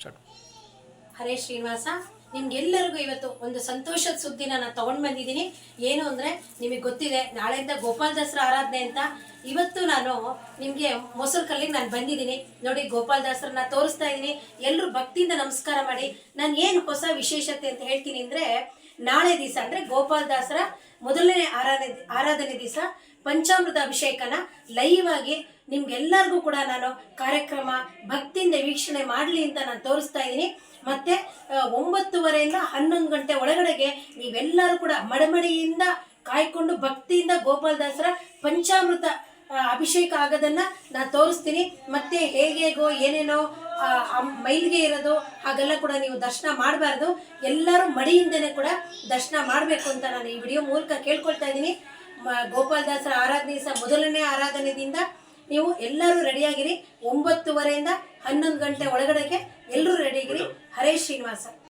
Start ಹರೇ ಶ್ರೀನಿವಾಸ, ನಿಮ್ಗೆಲ್ಲರಿಗೂ ಇವತ್ತು ಒಂದು ಸಂತೋಷದ ಸುದ್ದಿನ ನಾನು ತಗೊಂಡು ಬಂದಿದ್ದೀನಿ. ಏನು ಅಂದರೆ, ನಿಮಗೆ ಗೊತ್ತಿದೆ, ನಾಳೆಯಿಂದ ಗೋಪಾಲ ದಾಸರ ಆರಾಧನೆ ಅಂತ ಇವತ್ತು ನಾನು ನಿಮಗೆ ಮೊಸರು ಕಲ್ಲಿಗೆ ನಾನು ಬಂದಿದ್ದೀನಿ. ನೋಡಿ, ಗೋಪಾಲ ದಾಸರನ್ನ ತೋರಿಸ್ತಾ ಇದ್ದೀನಿ. ಎಲ್ಲರೂ ಭಕ್ತಿಯಿಂದ ನಮಸ್ಕಾರ ಮಾಡಿ. ನಾನು ಏನು ಹೊಸ ವಿಶೇಷತೆ ಅಂತ ಹೇಳ್ತೀನಿ ಅಂದರೆ, ನಾಳೆ ದಿವಸ ಅಂದರೆ ಗೋಪಾಲ ದಾಸರ ಮೊದಲನೇ ಆರಾಧನೆ ಆರಾಧನೆ ದಿವಸ ಪಂಚಾಮೃತ ಅಭಿಷೇಕನ ಲೈವ್ ಆಗಿ ನಿಮ್ಗೆಲ್ಲರಿಗೂ ಕೂಡ ನಾನು ಕಾರ್ಯಕ್ರಮ ಭಕ್ತಿಯಿಂದ ವೀಕ್ಷಣೆ ಮಾಡಲಿ ಅಂತ ನಾನು ತೋರಿಸ್ತಾ ಇದ್ದೀನಿ. ಮತ್ತೆ ಒಂಬತ್ತುವರೆಯಿಂದ ಹನ್ನೊಂದು ಗಂಟೆ ಒಳಗಡೆಗೆ ನೀವೆಲ್ಲರೂ ಕೂಡ ಮಡಮಡಿಯಿಂದ ಕಾಯ್ಕೊಂಡು ಭಕ್ತಿಯಿಂದ ಗೋಪಾಲದಾಸರ ಪಂಚಾಮೃತ ಅಭಿಷೇಕ ಆಗೋದನ್ನ ನಾನು ತೋರಿಸ್ತೀನಿ. ಮತ್ತೆ ಹೇಗೇಗೋ ಹೇಗೋ ಏನೇನೋ ಮೈಲಿಗೆ ಇರೋದು ಹಾಗೆಲ್ಲ ಕೂಡ ನೀವು ದರ್ಶನ ಮಾಡಬಾರ್ದು. ಎಲ್ಲರೂ ಮಡಿಯಿಂದನೇ ಕೂಡ ದರ್ಶನ ಮಾಡಬೇಕು ಅಂತ ನಾನು ಈ ವಿಡಿಯೋ ಮೂಲಕ ಕೇಳ್ಕೊಳ್ತಾ ಇದ್ದೀನಿ. ಗೋಪಾಲದಾಸರ ಆರಾಧನೆ ದಿವಸ ಮೊದಲನೇ ಆರಾಧನೆದಿಂದ ನೀವು ಎಲ್ಲರೂ ರೆಡಿಯಾಗಿರಿ. ಒಂಬತ್ತುವರೆಯಿಂದ ಹನ್ನೊಂದು ಗಂಟೆ ಒಳಗಡೆಗೆ ಎಲ್ಲರೂ ರೆಡಿಯಾಗಿರಿ. ಹರೇ ಶ್ರೀನಿವಾಸ.